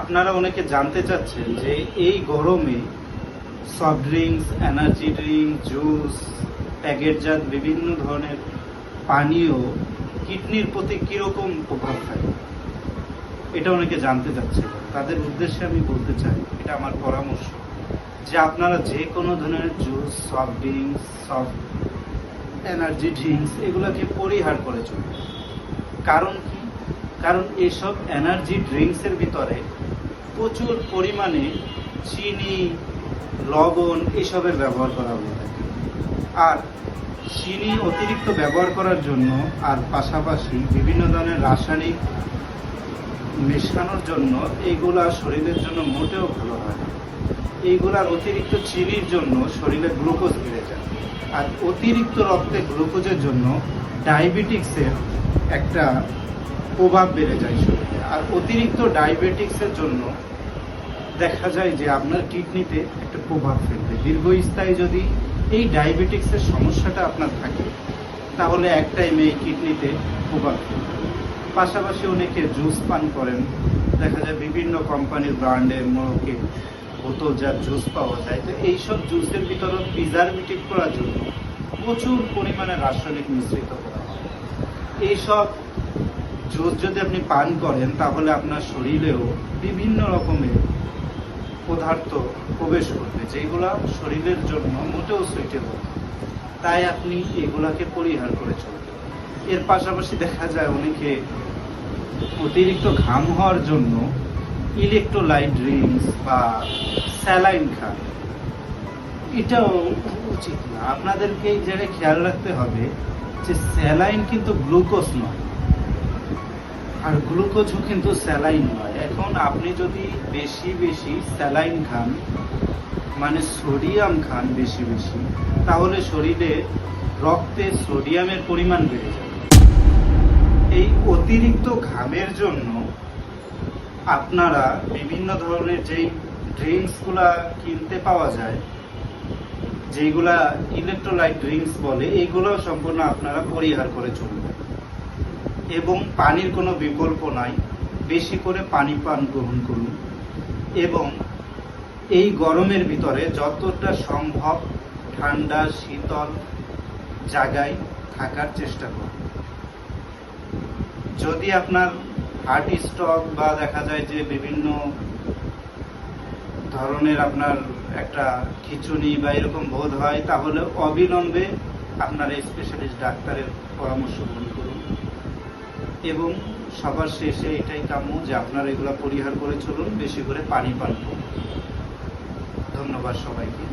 আপনারা অনেকে জানতে চাচ্ছেন যে এই গরমে soft drinks energy drink juice প্যাকেটজাত বিভিন্ন ধরনের পানীয় কিডনির প্রতি কীরকম প্রভাব ফেলে? এটা অনেকে জানতে চাচ্ছে। তাদের উদ্দেশ্যে আমি বলতে চাই, এটা আমার পরামর্শ যে আপনারা যে কোনো ধরনের juice soft drinks soft energy drinks এগুলোকে পরিহার করে চলবে কারণ কি? কারণ এসব এনার্জি ড্রিঙ্কসের ভিতরে প্রচুর পরিমাণে চিনি, লবণ এসবের ব্যবহার করা হয়ে থাকে। আর চিনি অতিরিক্ত ব্যবহার করার জন্য আর পাশাপাশি বিভিন্ন ধরনের রাসায়নিক মেশানোর জন্য এইগুলা শরীরের জন্য মোটেও ভালো হয় এইগুলার অতিরিক্ত চিনির জন্য শরীরে গ্লুকোজ বেড়ে যায়। আর অতিরিক্ত রক্তে গ্লুকোজের জন্য ডায়াবেটিক্সের একটা প্রভাব বেড়ে যায় শরীরে। আর অতিরিক্ত ডায়াবেটিক্সের জন্য দেখা যায় যে আপনার কিডনিতে একটা প্রভাব ফেলবে। দীর্ঘস্থায়ী যদি এই ডায়াবেটিক্সের সমস্যাটা আপনার থাকে, তাহলে এক টাইমে এই কিডনিতে প্রভাব ফেলবে। পাশাপাশি অনেকে জুস পান করেন। দেখা যায় বিভিন্ন কোম্পানির ব্র্যান্ডের মোড়কে বোতলজাত জুস পাওয়া যায়। তো এইসব জুসের ভিতরে প্রিজারভেটিভ করার জন্য প্রচুর পরিমাণে রাসায়নিক মিশ্রিত করা হয়। এইসব জুস যদি আপনি পান করেন, তাহলে আপনার শরীরেও বিভিন্ন রকমের পদার্থ প্রবেশ করবে যেগুলো শরীরের জন্য মোটেও সুইটেবল তাই আপনি এগুলাকে পরিহার করে চলবেন এর পাশাপাশি দেখা যায় অনেকে অতিরিক্ত ঘাম হওয়ার জন্য ইলেকট্রোলাইট ড্রিঙ্কস বা স্যালাইন খান। এটাও উচিত না। আপনাদেরকে এই জায়গায় খেয়াল রাখতে হবে যে স্যালাইন কিন্তু গ্লুকোজ নয়। আর গ্লুকোজও কিন্তু স্যালাইন নয়। এখন আপনি যদি বেশি বেশি স্যালাইন খান মানে সোডিয়াম খান বেশি বেশি, তাহলে শরীরে রক্তে সোডিয়ামের পরিমাণ বেড়ে যাবে। এই অতিরিক্ত ঘামের জন্য আপনারা বিভিন্ন ধরনের যেই ড্রিঙ্কসগুলা কিনতে পাওয়া যায় যেগুলা ইলেকট্রোলাইট ড্রিঙ্কস বলে, এইগুলো সম্পূর্ণ আপনারা পরিহার করে চলবেন। এবং পানির কোনো বিকল্প নাই। বেশি করে পানি পান গ্রহণ করুন এবং এই গরমের ভিতরে যতটা সম্ভব ঠান্ডা, শীতল জায়গায় থাকার চেষ্টা করুন। যদি আপনার হার্ট স্ট্রোক বা দেখা যায় যে বিভিন্ন ধরনের আপনার একটা খিচুনি বা এরকম বোধ হয়, তাহলে অবিলম্বে আপনার স্পেশালিস্ট ডাক্তারের পরামর্শ গ্রহণ করুন। এবং সবার শেষে এটাই কাম্য যে আপনারা এগুলো পরিহার করে চলুন, বেশি করে পানি পান। করুন ধন্যবাদ সবাইকে।